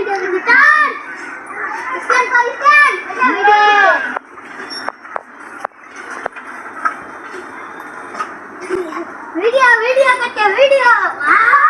Video, video, video, video, wow.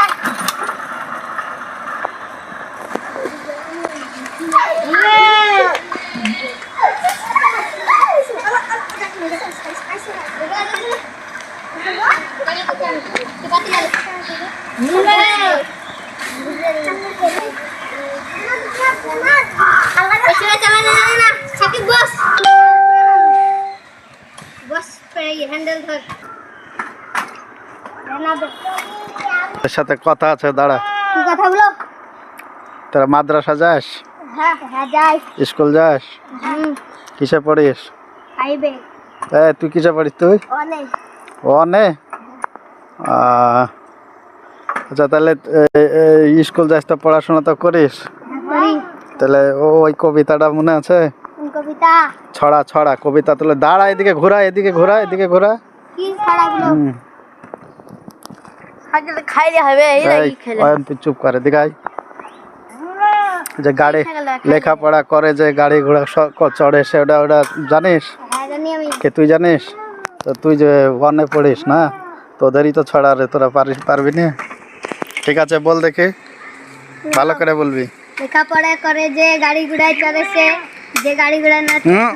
সাথে কথা আছে দাঁড়া। কি কথা বলো তোরা মাদ্রাসা যাস? স্কুল যাস? কিসে পড়িস? তুই কিসে পড়িস তুই? অনেক। অনে আচ্ছা তাহলে স্কুল যাস তো পড়াশোনা তো করিস? তাহলে ও- ওই কবিতাটা মনে আছে? কবিতা? ছড়া ছড়া কবিতা। তাহলে দাঁড়া এদিকে ঘোরা এদিকে ঘোরা এদিকে ঘোরা। কি ছড়াগুলো? খাইলে হবে এই, অয়ন তুই চুপ করে এদিকে আয়। যে গাড়ি লেখাপড়া করে যে গাড়ি ঘোড়া চড়ে সে ওটা ওটা জানিস? হ্যাঁ কে তুই জানিস? তো তুই যে ওয়ানে পড়িস না? তোদেরই তো ছড়া রে তোরা পারিস পারবি না? ঠিক আছে বল দেখি। ভালো করে বলবি। লেখাপড়া করে যে গাড়ি ঘোড়ায় চড়ে সে যে গাড়ি ঘোড়া না হুম।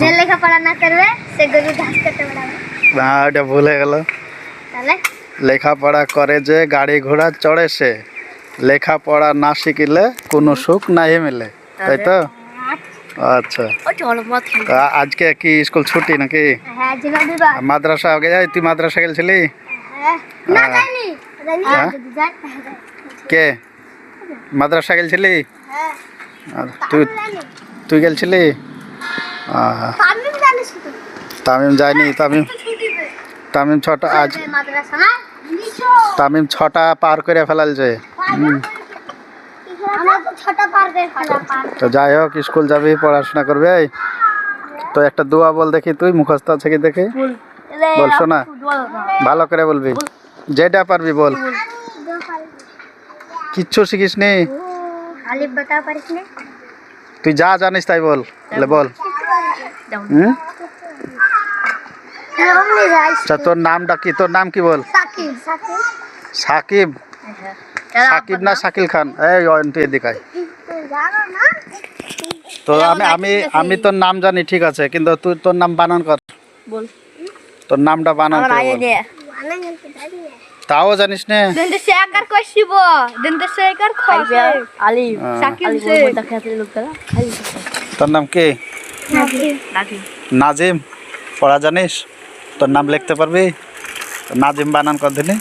যে লেখাপড়া না করবে সে গরু ঘাস খেতে বেড়াবে না এটা ভুল হয়ে গেল। তাহলে? লেখাপড়া করে যে গাড়ি ঘোড়া চড়ে সে লেখাপড়া না শিখিলে কোনো সুখ নাই মেলে। তাই তো? আচ্ছা। তা আজকে কি স্কুল ছুটি নাকি? হ্যাঁ মাদ্রাসা আগে যাই তুই মাদ্রাসা গেছিলি হ্যাঁ। না হ্যাঁ? কে? মাদ্রাসা হ্যাঁ তুই তুই গেছিলি তামিম যায়নি তামিম তামিম ছটা আজ তামিম ছটা পার করে ফেলালছে। হুম। আমরা তো ছটা পার করে ফেলা পার তো যাই হোক স্কুল যাবি পড়াশোনা করবি? তো একটা দোয়া বল দেখি তুই মুখস্থ আছে কি দেখি? বল। শোনা। ভালো করে বলবি। যেটা পারবি বল। কিচ্ছু শিখিস নি? তুই যা জানিস তাই বল। বল। হুম? আচ্ছা তোর নামটা কি? তোর নাম কি বল? সাকিব। সাকিব না শাকিল খান? এই তুই না তো আমি আমি আমি তোর নাম জানি ঠিক আছে কিন্তু তুই তোর নাম বানান কর। বল। তোর নামটা বানান করে মানে তাও জানিস না Ah. kala. Alif. তোর নাম কে. নাজিম পড়া জানিস তোর নাম লিখতে পারবি নাজিম বানান কর দিনি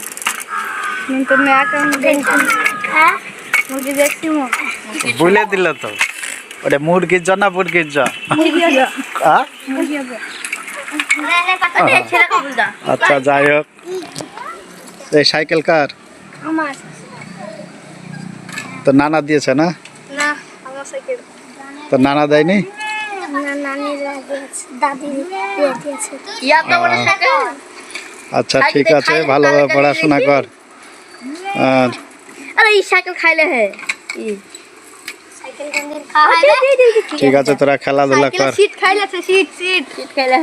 হ্যাঁ. বলে দিল তো ওটা মুরগির জ না মুরগির জ. আচ্ছা যাই হোক এই সাইকেল কার? আমার। তো নানা দিয়েছে না? না আমার সাইকেল। তো নানা দেয়নি. আচ্ছা ঠিক আছে ভালোভাবে পড়াশোনা কর। আর. I. সাইকেল খাওয়া ঠিক আছে। তোরা খেলাধুলা কর। সিট খাইলেছে সিট সিট। সিট খাইলে